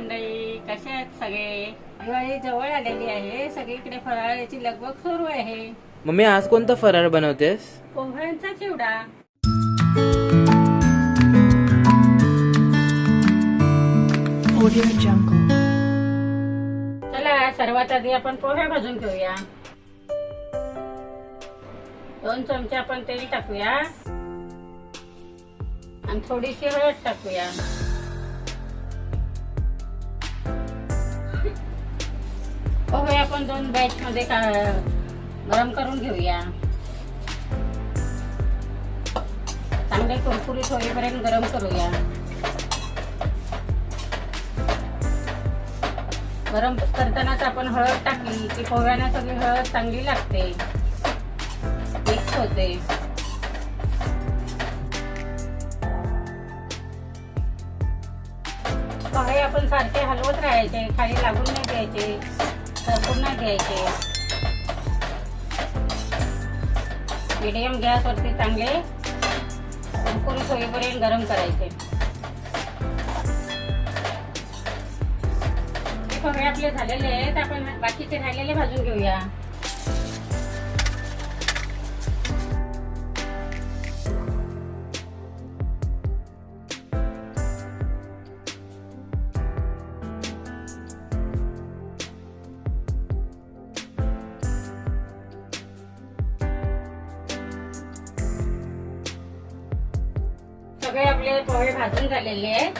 मंडळी कसे आहेत सगळे? दिवाळी जवळ आलेली आहे. सगळीकडे फराळाची लगबग सुरू आहे. मम्मी आज कोणता फराळ बनवतेस? पोह्यांचा चिवडा. चला सर्वात आधी आपण पोहे भाजून घेऊया. दोन चमचे आपण तेल टाकूया. आणि थोडीशी हळद टाकूया. पोहे आपण दोन बॅच मध्ये का- गरम करून घेऊया. चांगले कुरकुरीत होईपर्यंत गरम करूया. गरम करतानाच आपण हळद टाकली की पोह्यांना सगळी हळद चांगली लागते. मिक्स होते. पोहे आपण सारखे हलवत राहायचे खाली लागून नाही द्यायचे सरकून घ्यायचे. द्यायचे मीडियम गॅसवरती चांगले संपूर्ण सोयीपर्यंत गरम करायचे. हे सगळे आपले झालेले आहेत आपण बाकीचे राहिलेले भाजून घेऊया. सगळे आपले पोहे भाजून झालेले आहेत.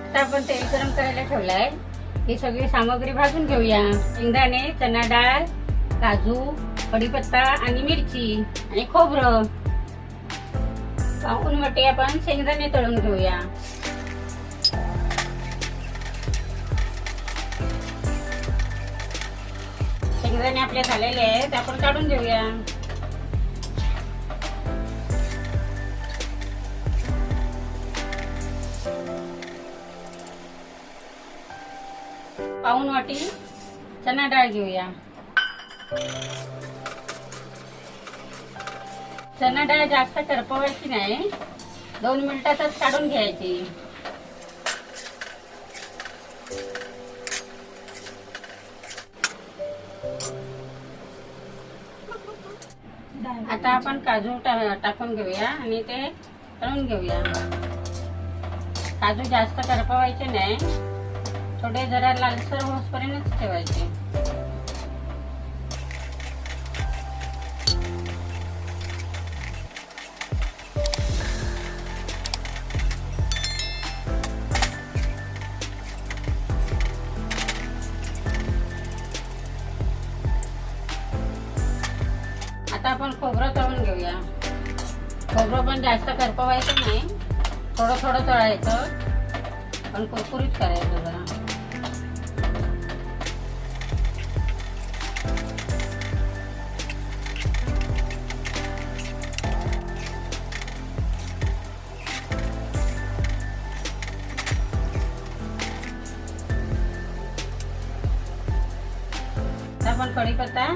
आता आपण तेल गरम करायला ठेवलंय. ही सगळी सामग्री भाजून घेऊया. शेंगदाणे चना डाळ काजू कढीपत्ता आणि मिरची आणि खोबरं. पाहून वाटे आपण शेंगदाणे तळून घेऊया. शेंगदाणे आपले झालेले आहेत. आपण काढून घेऊया. पाऊन वाटी चना डाळ घेऊया. चना डाळ जास्त करपवायची नाही. दोन मिनिटातच काढून घ्यायची. आता आपण काजू टा- टाकून घेऊया आणि ते तळून घेऊया. काजू जास्त करपवायचे नाही. थोडे जरा लालसर होसपर्यंतच ठेवायचे. आता आपण खोबरं तळून घेऊया. खोबरं पण जास्त करपवायचं नाही. थोडं थोडं तळायचं. पण कुरकुरीत करायचं जरा. आपण कढीपत्ता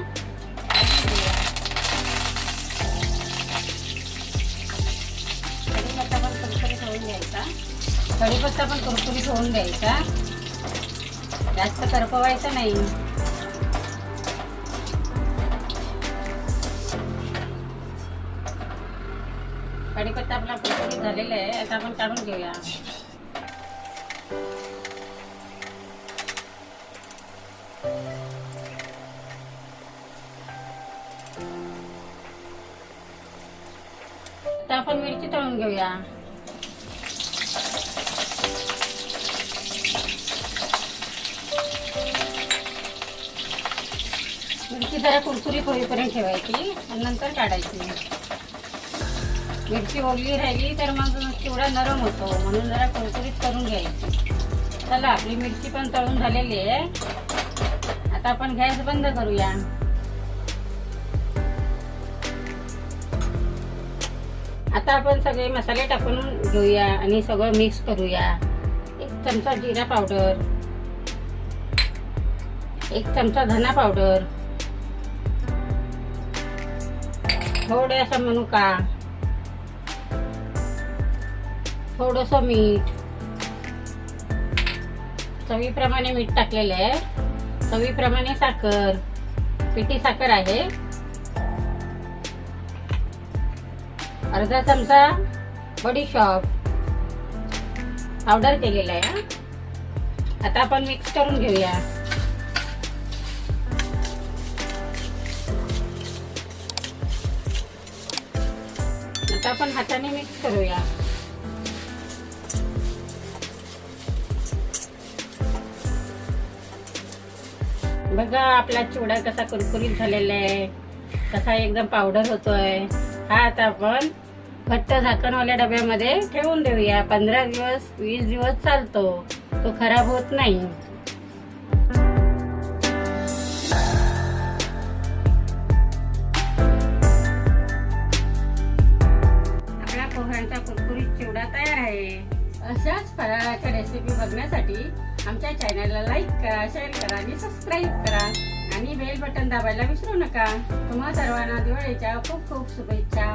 कढीपत्ता पण कुरकुरीत होऊन घ्यायचा जास्त करपवायचं नाही. कढीपत्ता आपला कुरकुरीत झालेला आहे. आता आपण काढून घेऊया. आता आपण मिरची तळून घेऊया. मिरची जरा कुरकुरीत होईपर्यंत ठेवायची आणि नंतर काढायची. मिरची ओली राहिली तर मग चिवडा नरम होतो. म्हणून जरा कुरकुरीत करून घ्यायची. चला आपली मिरची पण तळून झालेली आहे. आता आपण गॅस बंद करूया. आता आपण सगळे मसाले टाकून घेऊया आणि सगळं मिक्स करूया. एक चमचा जिरा पावडर. एक चमचा धना पावडर. थोडासा मनुका थोडस मीठ. चवीप्रमाणे मीठ टाकलेलं आहे. चवीप्रमाणे साखर. पिठी साखर आहे. अर्धा चमचा बडीशॉप पावडर केलेला आहे. आता आपण मिक्स करून घेऊया. आता आपण हाताने मिक्स करूया. बघा आपला चिवडा कसा कुरकुरीत झालेला आहे. कसा एकदम पावडर होतोय. हा आता आपण घट्ट झाकणवाल्या डब्यामध्ये ठेवून देऊया. पंधरा दिवस वीस दिवस चालतो. तो खराब होत नाही. अशाच फराळाच्या रेसिपी बघण्यासाठी आमच्या चॅनलला लाईक करा शेअर करा आणि सबस्क्राईब करा. आणि बेल बटन दाबायला विसरू नका. तुम्हा सर्वांना दिवाळीच्या खूप खूप शुभेच्छा.